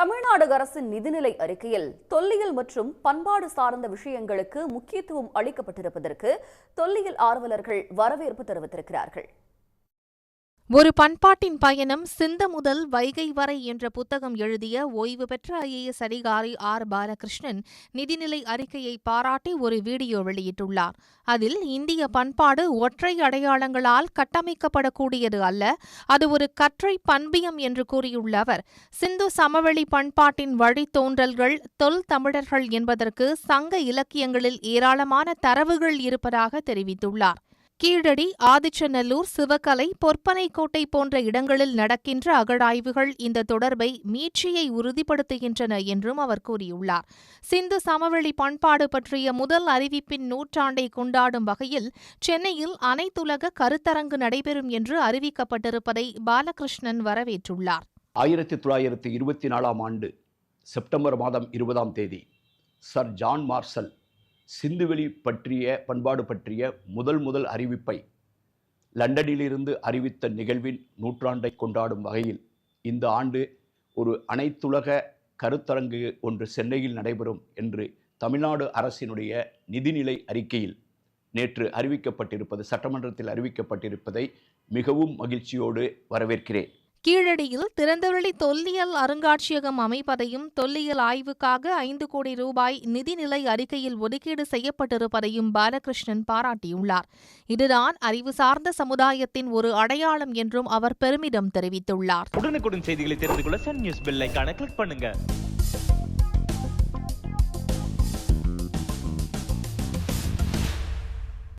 தமிழ்நாடு அரசின் நிதிநிலை அறிக்கையில் தொல்லியல் மற்றும் பண்பாடு சார்ந்த விஷயங்களுக்கு முக்கியத்துவம் அளிக்கப்பட்டிருப்பதற்கு தொல்லியல் ஆர்வலர்கள் வரவேற்பு தெரிவித்திருக்கிறார்கள். ஒரு பண்பாட்டின் பயணம் சிந்த முதல் வைகை வரை என்ற புத்தகம் எழுதிய ஓய்வு பெற்ற ஐஏஎஸ் அதிகாரி ஆர் பாலகிருஷ்ணன் நிதிநிலை அறிக்கையை பாராட்டி ஒரு வீடியோ வெளியிட்டுள்ளார். அதில் இந்திய பண்பாடு ஒற்றை அடையாளங்களால் கட்டமைக்கப்படக்கூடியது அல்ல அது ஒரு கற்றை பண்பியம் என்று கூறியுள்ள அவர் சிந்து சமவெளி பண்பாட்டின் வழித்தோன்றல்கள் தொல் தமிழர்கள் என்பதற்கு சங்க இலக்கியங்களில் ஏராளமான தரவுகள் இருப்பதாக தெரிவித்துள்ளார். கீழடி ஆதிச்சநல்லூர் சிவகலை பொற்பனைக்கோட்டை போன்ற இடங்களில் நடக்கின்ற அகழாய்வுகள் இந்த தொடர்பை மீட்சியை உறுதிப்படுத்துகின்றன என்றும் அவர் கூறியுள்ளார். சிந்து சமவெளி பண்பாடு பற்றிய முதல் அறிவிப்பின் நூற்றாண்டை கொண்டாடும் வகையில் சென்னையில் அனைத்துலக கருத்தரங்கு நடைபெறும் என்று அறிவிக்கப்பட்டிருப்பதை பாலகிருஷ்ணன் வரவேற்றுள்ளார். ஆயிரத்தி தொள்ளாயிரத்தி இருபத்தி நாலாம் ஆண்டு செப்டம்பர் மாதம் இருபதாம் தேதி சர் ஜான் மார்சல் சிந்துவெளி பற்றிய பண்பாடு பற்றிய முதல் முதல் அறிவிப்பை லண்டனிலிருந்து அறிவித்த நிகழ்வின் நூற்றாண்டை கொண்டாடும் வகையில் இந்த ஆண்டு ஒரு அனைத்துலக கருத்தரங்கு ஒன்று சென்னையில் நடைபெறும் என்று தமிழ்நாடு அரசினுடைய நிதிநிலை அறிக்கையில் நேற்று அறிவிக்கப்பட்டிருப்பது சட்டமன்றத்தில் அறிவிக்கப்பட்டிருப்பதை மிகவும் மகிழ்ச்சியோடு வரவேற்கிறேன். கீழடியில் திறந்தவெளி தொல்லியல் அருங்காட்சியகம் அமைப்பதையும் தொல்லியல் ஆய்வுக்காக ஐந்து கோடி ரூபாய் நிதிநிலை அறிக்கையில் ஒதுக்கீடு செய்யப்பட்டிருப்பதையும் பாலகிருஷ்ணன் பாராட்டியுள்ளார். இதுதான் அறிவு சார்ந்த சமுதாயத்தின் ஒரு அடையாளம் என்றும் அவர் பெருமிதம் தெரிவித்துள்ளார். உடனுக்குடன் செய்திகளை தெரிந்து கொள்ள சன் நியூஸ் பெல் கிளிக் பண்ணுங்க.